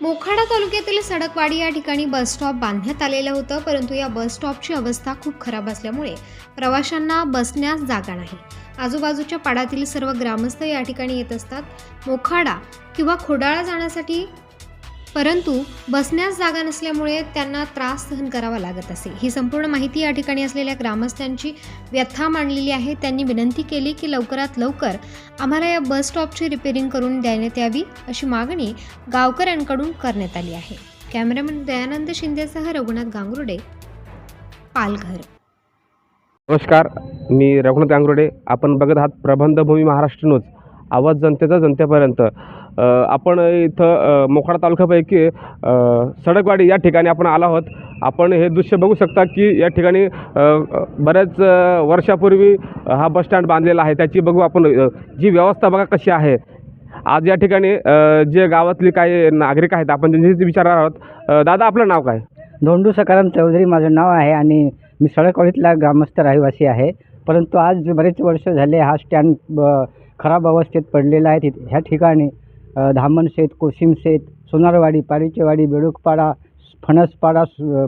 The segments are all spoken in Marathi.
मोखाडा तालुक्यातील सडकवाडी या ठिकाणी बस स्टॉप बांधण्यात आलेलं होतं परंतु या बस स्टॉपची अवस्था खूप खराब असल्यामुळे प्रवाशांना बसण्यास जागा नाही. आजूबाजूच्या पाडातील सर्व ग्रामस्थ या ठिकाणी येत असतात. मोखाडा किंवा खोडाळा जाण्यासाठी परंतु बसण्यास जागा नसल्यामुळे त्यांना त्रास सहन करावा लागत असे. ही संपूर्ण माहिती या ठिकाणी असलेल्या ग्रामस्थांची व्यथा मांडलेली आहे. त्यांनी विनंती केली की लवकरात लवकर आम्हाला या बस स्टॉपची रिपेरिंग करून देण्यात यावी अशी मागणी गावकऱ्यांकडून करण्यात आली आहे. कॅमेरामॅन दयानंद शिंदेसह रघुनाथ गांगुर्डे पालघर. नमस्कार मी रघुनाथ गांगुर्डे. आपण बघत आहात प्रबंधभूमी महाराष्ट्र न्यूज. आवाज जनतेचा जनतेपर्यंत. आपण इथं मोखाडा तालुक्यापैकी सडकवाडी या ठिकाणी आपण आलो आहोत. आपण हे दृश्य बघू शकता की या ठिकाणी बऱ्याच वर्षापूर्वी हा बसस्टँड बांधलेला आहे. त्याची बघू आपण जी व्यवस्था बघा कशी आहे. आज या ठिकाणी जे गावातली काही नागरिक आहेत आपण त्यांच्याशी विचारणार आहोत. दादा आपलं नाव काय? धोंडू सकाराम चौधरी माझं नाव आहे आणि मी सडकवाडीतला ग्रामस्थ रहिवासी आहे. परंतु आज बरेच वर्ष झाले हा स्टँड ब खराब अवस्थेत पडलेला आहे. तिथे ह्या ठिकाणी धामणशेत कोशिमशेत सोनारवाडी पारीचेवाडी बेडूकपाडा फणसपाडा सु-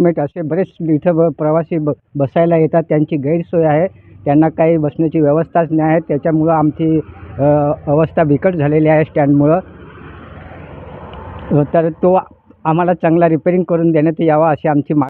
मेट असे बरेच इथं ब प्रवासी ब बसायला येतात. त्यांची गैरसोय आहे. त्यांना काही बसण्याची व्यवस्थाच नाही आहे. त्याच्यामुळं आमची अवस्था बिकट झालेली आहे स्टँडमुळं. तर तो आम्हाला चांगला रिपेरिंग करून देण्यात यावा अशी आमची मा